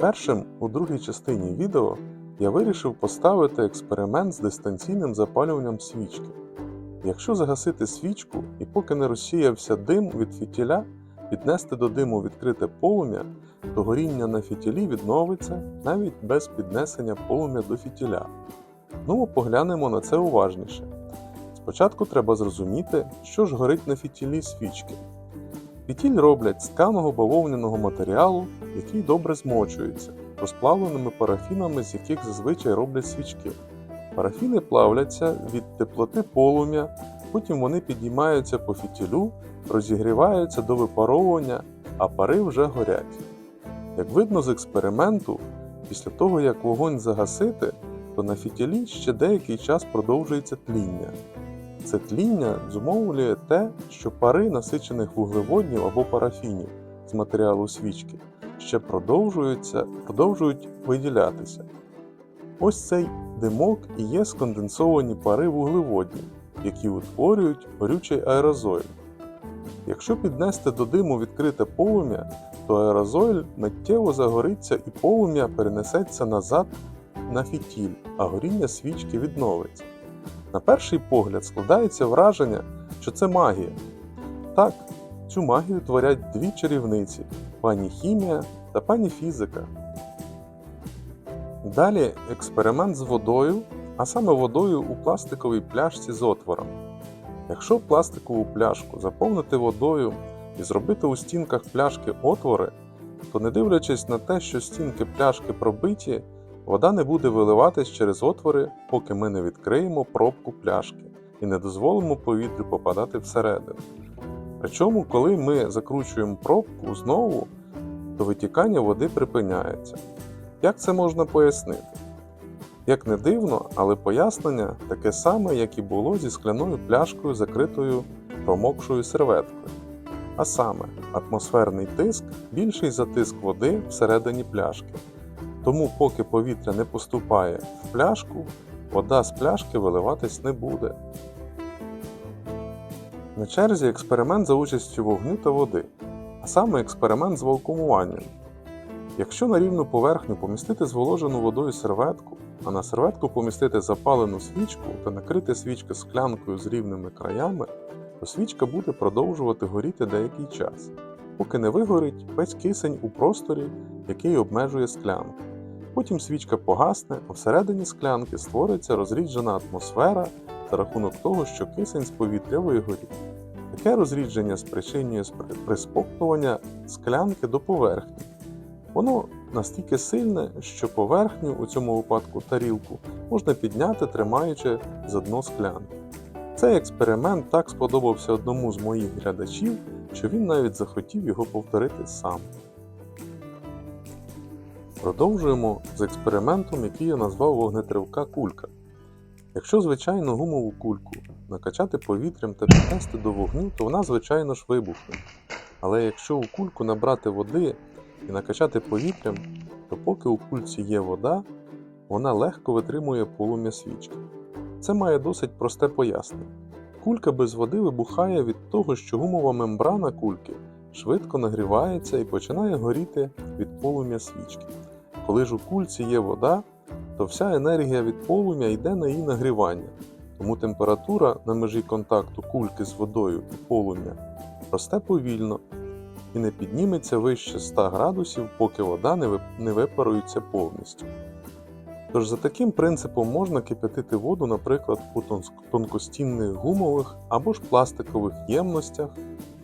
Першим у другій частині відео я вирішив поставити експеримент з дистанційним запалюванням свічки. Якщо загасити свічку і поки не розсіявся дим від фітіля, піднести до диму відкрите полум'я, то горіння на фітілі відновиться навіть без піднесення полум'я до фітіля. Ну, поглянемо на це уважніше. Спочатку треба зрозуміти, що ж горить на фітілі свічки. Фітіль роблять з тканого бавовняного матеріалу, який добре змочується, розплавленими парафінами, з яких зазвичай роблять свічки. Парафіни плавляться від теплоти полум'я, потім вони підіймаються по фітілю, розігріваються до випаровування, а пари вже горять. Як видно з експерименту, після того як вогонь загасити, то на фітілі ще деякий час продовжується тління. Це тління зумовлює те, що пари насичених вуглеводнів або парафінів з матеріалу свічки ще продовжуються, продовжують виділятися. Ось цей димок і є сконденсовані пари вуглеводнів, які утворюють горючий аерозоль. Якщо піднести до диму відкрите полум'я, то аерозоль миттєво загориться і полум'я перенесеться назад на фітіль, а горіння свічки відновиться. На перший погляд складається враження, що це магія. Так, цю магію творять дві чарівниці пані хімія та пані фізика. Далі експеримент з водою, а саме водою у пластиковій пляшці з отвором. Якщо пластикову пляшку заповнити водою і зробити у стінках пляшки отвори, то не дивлячись на те, що стінки пляшки пробиті, вода не буде виливатись через отвори, поки ми не відкриємо пробку пляшки і не дозволимо повітрю попадати всередину. Причому, коли ми закручуємо пробку знову, то витікання води припиняється. Як це можна пояснити? Як не дивно, але пояснення таке саме, як і було зі скляною пляшкою, закритою промокшою серветкою. А саме, атмосферний тиск більший за тиск води всередині пляшки. Тому, поки повітря не поступає в пляшку, вода з пляшки виливатись не буде. На черзі експеримент за участю вогню та води, а саме експеримент з вакуумуванням. Якщо на рівну поверхню помістити зволожену водою серветку, а на серветку помістити запалену свічку та накрити свічки склянкою з рівними краями, то свічка буде продовжувати горіти деякий час, поки не вигорить весь кисень у просторі, який обмежує склянку. Потім свічка погасне, а всередині склянки створиться розріджена атмосфера за рахунок того, що кисень з повітря вигорів. Таке розрідження спричинює спри- приспоктування склянки до поверхні. Воно настільки сильне, що поверхню, у цьому випадку тарілку, можна підняти, тримаючи за дно склянки. Цей експеримент так сподобався одному з моїх глядачів, що він навіть захотів його повторити сам. Продовжуємо з експериментом, який я назвав вогнетривка кулька. Якщо звичайну гумову кульку накачати повітрям та піднести до вогню, то вона, звичайно ж, вибухне. Але якщо у кульку набрати води і накачати повітрям, то поки у кульці є вода, вона легко витримує полум'я свічки. Це має досить просте пояснення. Кулька без води вибухає від того, що гумова мембрана кульки швидко нагрівається і починає горіти від полум'я свічки. Коли ж у кульці є вода, то вся енергія від полум'я йде на її нагрівання, тому температура на межі контакту кульки з водою і полум'я росте повільно і не підніметься вище 100 градусів, поки вода не випарується повністю. Тож за таким принципом можна кипятити воду, наприклад, у тонкостінних гумових або ж пластикових ємностях,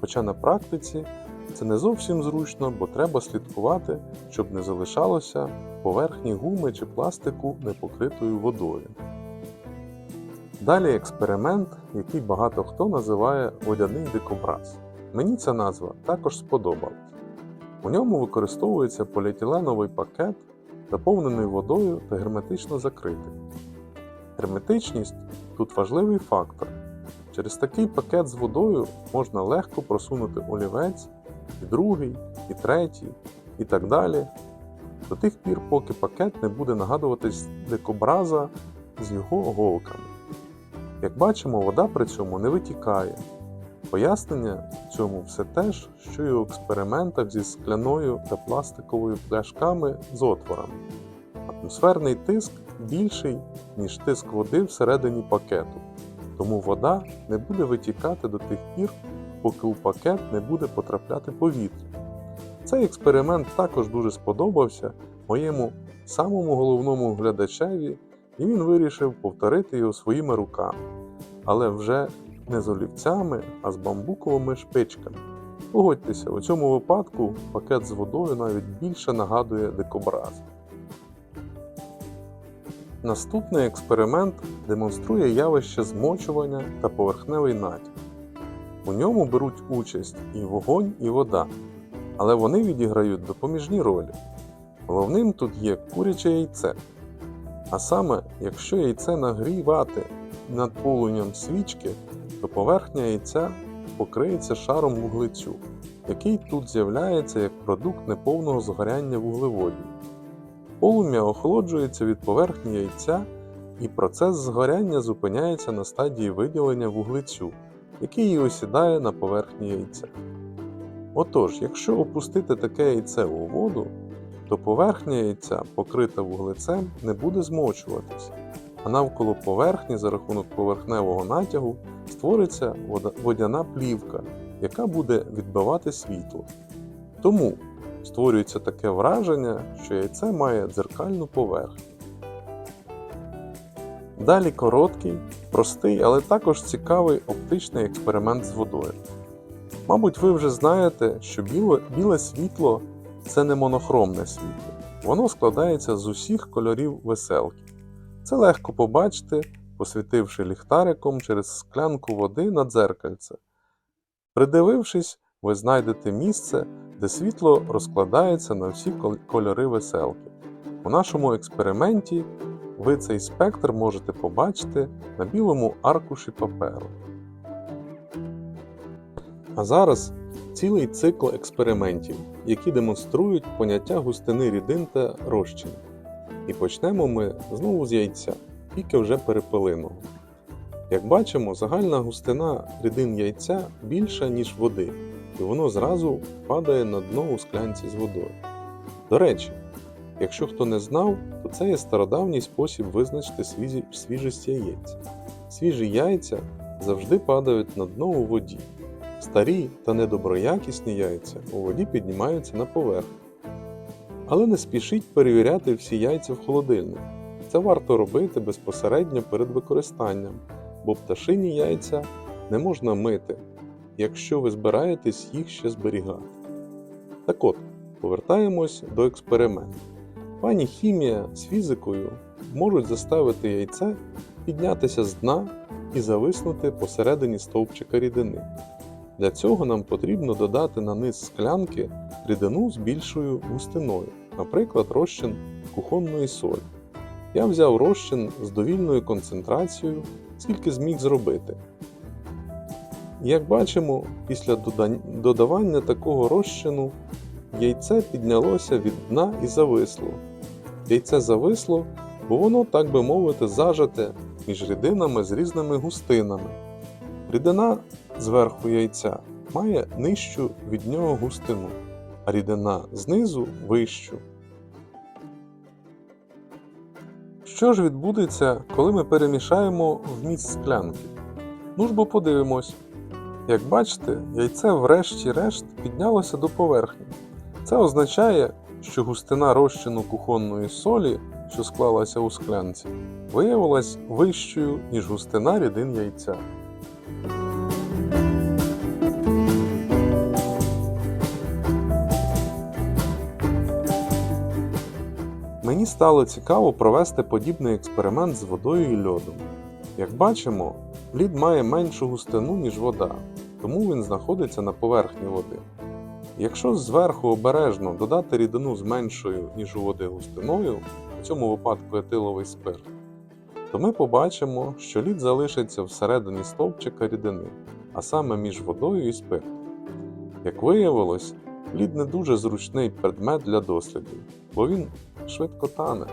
хоча на практиці це не зовсім зручно, бо треба слідкувати, щоб не залишалося поверхні гуми чи пластику непокритою водою. Далі експеримент, який багато хто називає водяний дикобраз. Мені ця назва також сподобалась. У ньому використовується поліетиленовий пакет, заповнений водою та герметично закритий. Герметичність тут важливий фактор. Через такий пакет з водою можна легко просунути олівець, і другий, і третій, і так далі, до тих пір, поки пакет не буде нагадуватись дикобраза з його голками. Як бачимо, вода при цьому не витікає. Пояснення цьому все те ж, що й у експериментах зі скляною та пластиковою пляшками з отворами. Атмосферний тиск більший, ніж тиск води всередині пакету, тому вода не буде витікати до тих пір, поки у пакет не буде потрапляти повітря. Цей експеримент також дуже сподобався моєму самому головному глядачеві, і він вирішив повторити його своїми руками, але вже не з олівцями, а з бамбуковими шпичками. Погодьтеся, у цьому випадку пакет з водою навіть більше нагадує дикобраз. Наступний експеримент демонструє явище змочування та поверхневий натяк. У ньому беруть участь і вогонь, і вода, але вони відіграють допоміжні ролі. Головним тут є куряче яйце. А саме, якщо яйце нагрівати над полум'ям свічки, то поверхня яйця покриється шаром вуглецю, який тут з'являється як продукт неповного згоряння вуглеводів. Полум'я охолоджується від поверхні яйця, і процес згоряння зупиняється на стадії виділення вуглецю, який осідає на поверхні яйця. Отож, якщо опустити таке яйце у воду, то поверхня яйця, покрита вуглецем, не буде змочуватися, а навколо поверхні за рахунок поверхневого натягу створиться водяна плівка, яка буде відбивати світло. Тому створюється таке враження, що яйце має дзеркальну поверхню. Далі короткий, простий, але також цікавий оптичний експеримент з водою. Мабуть, ви вже знаєте, що біле, біле світло це не монохромне світло. Воно складається з усіх кольорів веселки. Це легко побачити, посвітивши ліхтариком через склянку води на дзеркальце. Придивившись, ви знайдете місце, де світло розкладається на всі кольори веселки. У нашому експерименті ви цей спектр можете побачити на білому аркуші паперу. А зараз цілий цикл експериментів, які демонструють поняття густини рідин та розчинів. І почнемо ми знову з яйця, тільки вже перепелиного. Як бачимо, загальна густина рідин яйця більша, ніж води, і воно зразу падає на дно у склянці з водою. До речі, якщо хто не знав, то це є стародавній спосіб визначити свіжі- свіжість яєць. Свіжі яйця завжди падають на дно у воді. Старі та недоброякісні яйця у воді піднімаються на поверхню. Але не спішіть перевіряти всі яйця в холодильнику. Це варто робити безпосередньо перед використанням, бо пташині яйця не можна мити, якщо ви збираєтесь їх ще зберігати. Так от, повертаємось до експерименту. Пані хімія з фізикою можуть заставити яйце піднятися з дна і зависнути посередині стовпчика рідини. Для цього нам потрібно додати на низ склянки рідину з більшою густиною, наприклад, розчин кухонної солі. Я взяв розчин з довільною концентрацією, скільки зміг зробити. Як бачимо, після додавання такого розчину яйце піднялося від дна і зависло. Яйце зависло, бо воно, так би мовити, зажате між рідинами з різними густинами. Рідина зверху яйця має нижчу від нього густину, а рідина знизу вищу. Що ж відбудеться, коли ми перемішаємо вміст склянки? Ну ж бо подивимось. Як бачите, яйце врешті-решт піднялося до поверхні. Це означає, що густина розчину кухонної солі, що склалася у склянці, виявилась вищою, ніж густина рідин яйця. Мені стало цікаво провести подібний експеримент з водою і льодом. Як бачимо, лід має меншу густину, ніж вода, тому він знаходиться на поверхні води. Якщо зверху обережно додати рідину з меншою, ніж у води густиною, у цьому випадку етиловий спирт, то ми побачимо, що лід залишиться всередині стовпчика рідини, а саме між водою і спиртом. Як виявилось, лід не дуже зручний предмет для дослідів, бо він швидко тане.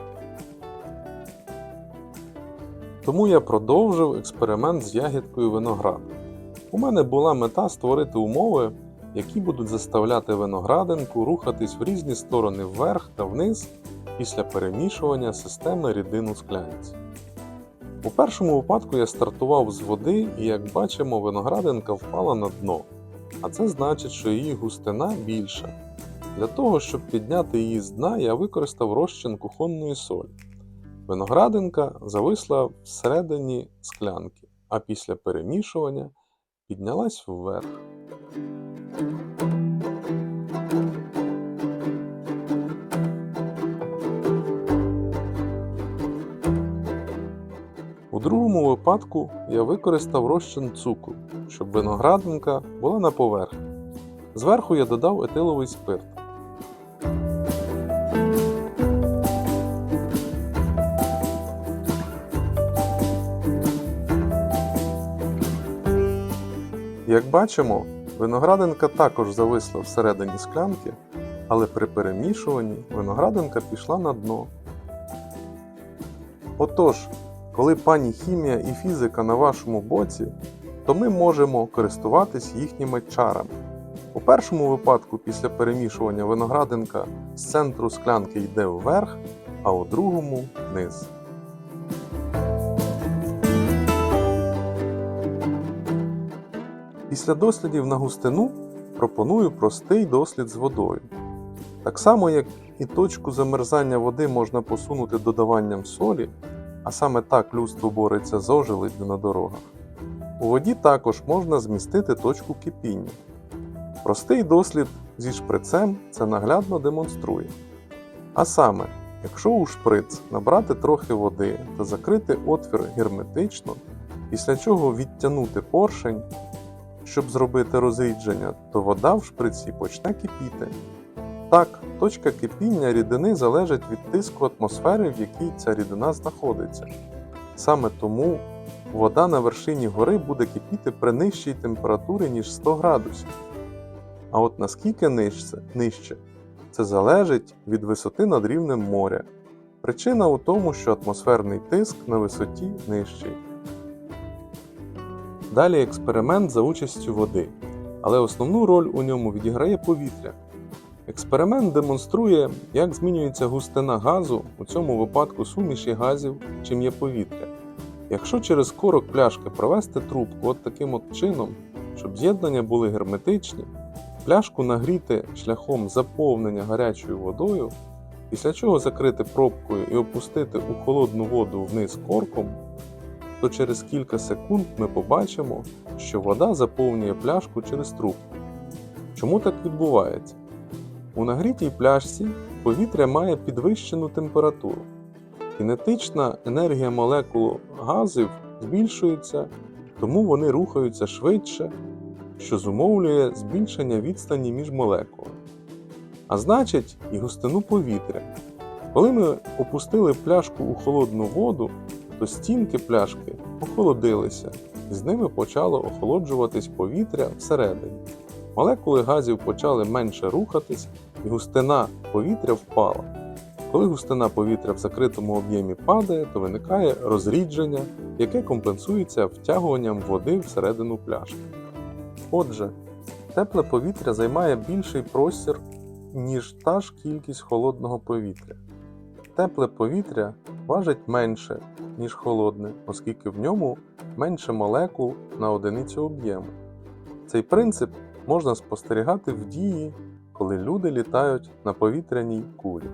Тому я продовжив експеримент з ягідкою винограду. У мене була мета створити умови, які будуть заставляти виноградинку рухатись в різні сторони вверх та вниз після перемішування системи рідин у склянці. У першому випадку я стартував з води, і як бачимо, виноградинка впала на дно, а це значить, що її густина більша. Для того, щоб підняти її з дна, я використав розчин кухонної солі. Виноградинка зависла всередині склянки, а після перемішування піднялась вверх. У другому випадку я використав розчин цукру, щоб виноградинка була на поверхні. Зверху я додав етиловий спирт. Як бачимо, виноградинка також зависла всередині склянки, але при перемішуванні виноградинка пішла на дно. Отож, коли пані хімія і фізика на вашому боці, то ми можемо користуватись їхніми чарами. У першому випадку, після перемішування виноградинка з центру склянки йде вверх, а у другому вниз. Після дослідів на густину пропоную простий дослід з водою. Так само, як і точку замерзання води можна посунути додаванням солі, а саме так людство бореться з ожеледдю на дорогах. У воді також можна змістити точку кипіння. Простий дослід зі шприцем це наглядно демонструє. А саме, якщо у шприц набрати трохи води та закрити отвір герметично, після чого відтягнути поршень, щоб зробити розрідження, то вода в шприці почне кипіти. Так, точка кипіння рідини залежить від тиску атмосфери, в якій ця рідина знаходиться. Саме тому вода на вершині гори буде кипіти при нижчій температурі, ніж 100 градусів. А от наскільки нижче, це залежить від висоти над рівнем моря. Причина у тому, що атмосферний тиск на висоті нижчий. Далі експеримент за участю води, але основну роль у ньому відіграє повітря. Експеримент демонструє, як змінюється густина газу, у цьому випадку суміші газів, чим є повітря. Якщо через корок пляшки провести трубку от таким от чином, щоб з'єднання були герметичні, пляшку нагріти шляхом заповнення гарячою водою, після чого закрити пробкою і опустити у холодну воду вниз корком, то через кілька секунд ми побачимо, що вода заповнює пляшку через трубку. Чому так відбувається? У нагрітій пляшці повітря має підвищену температуру. Кінетична енергія молекул газів збільшується, тому вони рухаються швидше, що зумовлює збільшення відстані між молекулами. А значить, і густину повітря. Коли ми опустили пляшку у холодну воду, то стінки пляшки охолодилися, і з ними почало охолоджуватись повітря всередині. Молекули газів почали менше рухатись, і густина повітря впала. Коли густина повітря в закритому об'ємі падає, то виникає розрідження, яке компенсується втягуванням води всередину пляшки. Отже, тепле повітря займає більший простір, ніж та ж кількість холодного повітря. Тепле повітря важить менше, ніж холодне, оскільки в ньому менше молекул на одиницю об'єму. Цей принцип можна спостерігати в дії, коли люди літають на повітряній кулі.